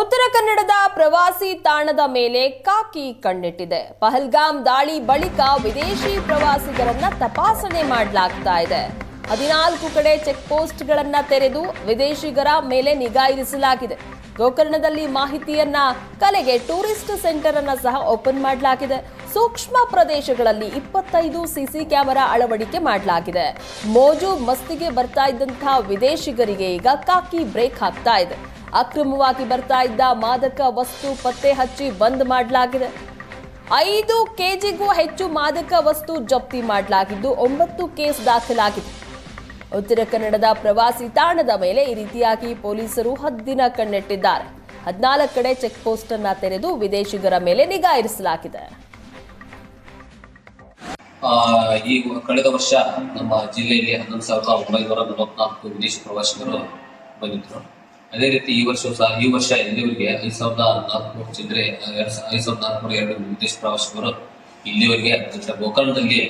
ಉತ್ತರ ಕನ್ನಡದ ಪ್ರವಾಸಿ ತಾಣದ ಮೇಲೆ ಕಾಕಿ ಕಣ್ಣಿಟ್ಟಿದೆ. ಪಹಲ್ಗಾಮ್ ದಾಳಿ ಬಳಿಕ ವಿದೇಶಿ ಪ್ರವಾಸಿಗರನ್ನ ತಪಾಸಣೆ ಮಾಡಲಾಗ್ತಾ ಇದೆ. ಹದಿನಾಲ್ಕು ಕಡೆ ಚೆಕ್ ಪೋಸ್ಟ್ಗಳನ್ನ ತೆರೆದು ವಿದೇಶಿಗರ ಮೇಲೆ ನಿಗಾ ಇರಿಸಲಾಗಿದೆ. ಗೋಕರ್ಣದಲ್ಲಿ ಮಾಹಿತಿಯನ್ನ ಕಲೆಗೆ ಟೂರಿಸ್ಟ್ ಸೆಂಟರ್ ಅನ್ನ ಸಹ ಓಪನ್ ಮಾಡಲಾಗಿದೆ. ಸೂಕ್ಷ್ಮ ಪ್ರದೇಶಗಳಲ್ಲಿ ಇಪ್ಪತ್ತೈದು ಸಿಸಿ ಕ್ಯಾಮೆರಾ ಅಳವಡಿಕೆ ಮಾಡಲಾಗಿದೆ. ಮೋಜು ಮಸ್ತಿಗೆ ಬರ್ತಾ ಇದ್ದಂತಹ ವಿದೇಶಿಗರಿಗೆ ಈಗ ಕಾಕಿ ಬ್ರೇಕ್ ಹಾಕ್ತಾ ಇದೆ. ಅಕ್ರಮವಾಗಿ ಬರ್ತಾ ಇದ್ದ ಮಾದಕ ವಸ್ತು ಪತ್ತೆ ಹಚ್ಚಿ ಬಂದ್ ಮಾಡಲಾಗಿದೆ. ಐದು ಕೆಜಿಗೂ ಹೆಚ್ಚು ಮಾದಕ ವಸ್ತು ಜಪ್ತಿ ಮಾಡಲಾಗಿದ್ದು ಒಂಬತ್ತು ಕೇಸ್ ದಾಖಲಾಗಿದೆ. ಉತ್ತರ ಕನ್ನಡದ ಪ್ರವಾಸಿ ತಾಣದ ಮೇಲೆ ಈ ರೀತಿಯಾಗಿ ಪೊಲೀಸರು ಹದ್ದಿನ ಕಣ್ಣಿಟ್ಟಿದ್ದಾರೆ. ಹದಿನಾಲ್ಕು ಕಡೆ ಚೆಕ್ ಪೋಸ್ಟ್ ಅನ್ನ ತೆರೆದು ವಿದೇಶಿಗರ ಮೇಲೆ ನಿಗಾ ಇರಿಸಲಾಗಿದೆ. ಈ ಕಳೆದ ವರ್ಷ ನಮ್ಮ ಜಿಲ್ಲೆಯಲ್ಲಿ ಹನ್ನೊಂದು ಸಾವಿರದ ಒಂಬೈನೂರ ನಲವತ್ನಾಲ್ಕು ವಿದೇಶಿ ಪ್ರವಾಸಿಗರು ಬಂದಿದ್ರು ಅದೇ ರೀತಿ ಈ ವರ್ಷ ಸಹ, ಈ ವರ್ಷ ಇಲ್ಲಿವರೆಗೆ ಐದು ಸಾವಿರದ ನಾಲ್ಕುನೂರು ಚಿಲ್ಲರೆ, ಎರಡು ಐದು ಸಾವಿರದ ನಾಲ್ಕುನೂರ ಎರಡು ವಿದೇಶ ಪ್ರವಾಸಿಗರು ಇಲ್ಲಿವರೆಗೆ ಗೋಕರ್ಣದಲ್ಲಿ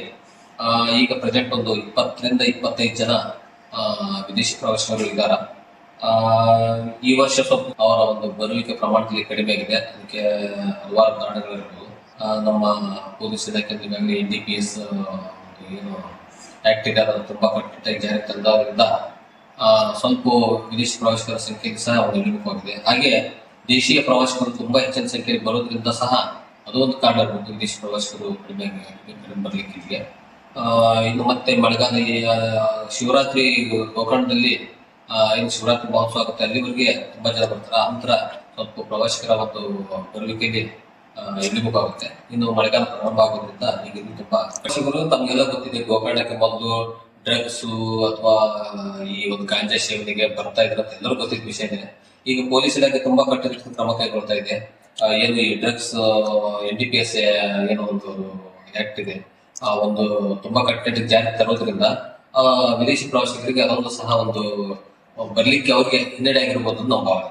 ಈಗ ಪ್ರೆಸೆಂಟ್ ಒಂದು ಇಪ್ಪತ್ತರಿಂದ ಇಪ್ಪತ್ತೈದು ಜನ ವಿದೇಶಿ ಪ್ರವಾಸಿಗರು ಇದ್ದಾರೆ. ಈ ವರ್ಷ ಸ್ವಲ್ಪ ಅವರ ಒಂದು ಬರುವಿಕೆ ಪ್ರಮಾಣದಲ್ಲಿ ಕಡಿಮೆ ಆಗಿದೆ. ಅದಕ್ಕೆ ಹಲವಾರು ಕಾರಣಗಳಿರ್ಬೋದು ನಮ್ಮ ಪೊಲೀಸ್ ಇಲಾಖೆ ಎನ್ ಡಿ ಪಿ ಎಸ್ ಏನು ಆಕ್ಟ್ ಇದೆ ಅದು ತುಂಬಾ ಕಟ್ಟುನಿಟ್ಟಾಗಿ ಜಾರಿಗೆ ತಂದಾದ್ರಿಂದ ಸ್ವಲ್ಪ ವಿದೇಶಿ ಪ್ರವಾಸಿಗರ ಸಂಖ್ಯೆಗೆ ಸಹ ಒಂದು ಇಳಿಮುಖವಾಗಿದೆ. ಹಾಗೆ ದೇಶೀಯ ಪ್ರವಾಸಿಗರು ತುಂಬಾ ಹೆಚ್ಚಿನ ಸಂಖ್ಯೆಯಲ್ಲಿ ಬರೋದ್ರಿಂದ ಸಹ ಅದೊಂದು ಕಾರಣ ಇರ್ಬೋದು ವಿದೇಶಿ ಪ್ರವಾಸಿಗರು ಕಡಿಮೆ ಬರ್ಲಿಕ್ಕಿದೆ ಇನ್ನು ಮತ್ತೆ ಮಳೆಗಾಲ ಶಿವರಾತ್ರಿ ಗೋಕರ್ಣದಲ್ಲಿ ಇನ್ನು ಶಿವರಾತ್ರಿ ಮಹೋತ್ಸವ ಆಗುತ್ತೆ. ಅಲ್ಲಿವರೆಗೆ ತುಂಬಾ ಜನ ಬರ್ತಾರೆ. ಆ ನಂತರ ಸ್ವಲ್ಪ ಪ್ರವಾಸಿಗರ ಒಂದು ಬರುವಿಕೆಗೆ ಇಳಿಮುಖವಾಗುತ್ತೆ. ಇನ್ನು ಮಳೆಗಾಲ ಪ್ರಾರಂಭ ಆಗೋದ್ರಿಂದ ಈಗ ತುಂಬಾ ಪ್ರವಾಸಿಗರು, ತಮಗೆಲ್ಲ ಗೊತ್ತಿದೆ ಗೋಕರ್ಣಕ್ಕೆ ಮೊದಲು ಡ್ರಗ್ಸ್ ಅಥವಾ ಈ ಒಂದು ಗಾಂಜಾ ಸೇವನೆಗೆ ಬರ್ತಾ ಇದ್ರಂತ ಎಲ್ಲರೂ ಗೊತ್ತಿದ್ದ ವಿಷಯನೇ ಈಗ ಪೊಲೀಸ್ ಇಲಾಖೆ ತುಂಬಾ ಕಟ್ಟುನಿಟ್ಟಿನ ಕ್ರಮ ಕೈಗೊಳ್ತಾ ಇದೆ. ಏನು ಈ drugs N D P S ಏನೋ ಒಂದು ಆಕ್ಟ್ ಇದೆ. ಆ, ಒಂದು ತುಂಬಾ ಕಟ್ಟುನಿಟ್ಟಿನ ಜಾರಿ ತರೋದ್ರಿಂದ ವಿದೇಶಿ ಪ್ರವಾಸಿಗರಿಗೆ ಅದೊಂದು ಸಹ ಒಂದು ಬರ್ಲಿಕ್ಕೆ ಅವ್ರಿಗೆ ಹಿನ್ನಡೆ ಆಗಿರ್ಬೋದು ಅಂತ ನಮ್ಮ ಭಾವನೆ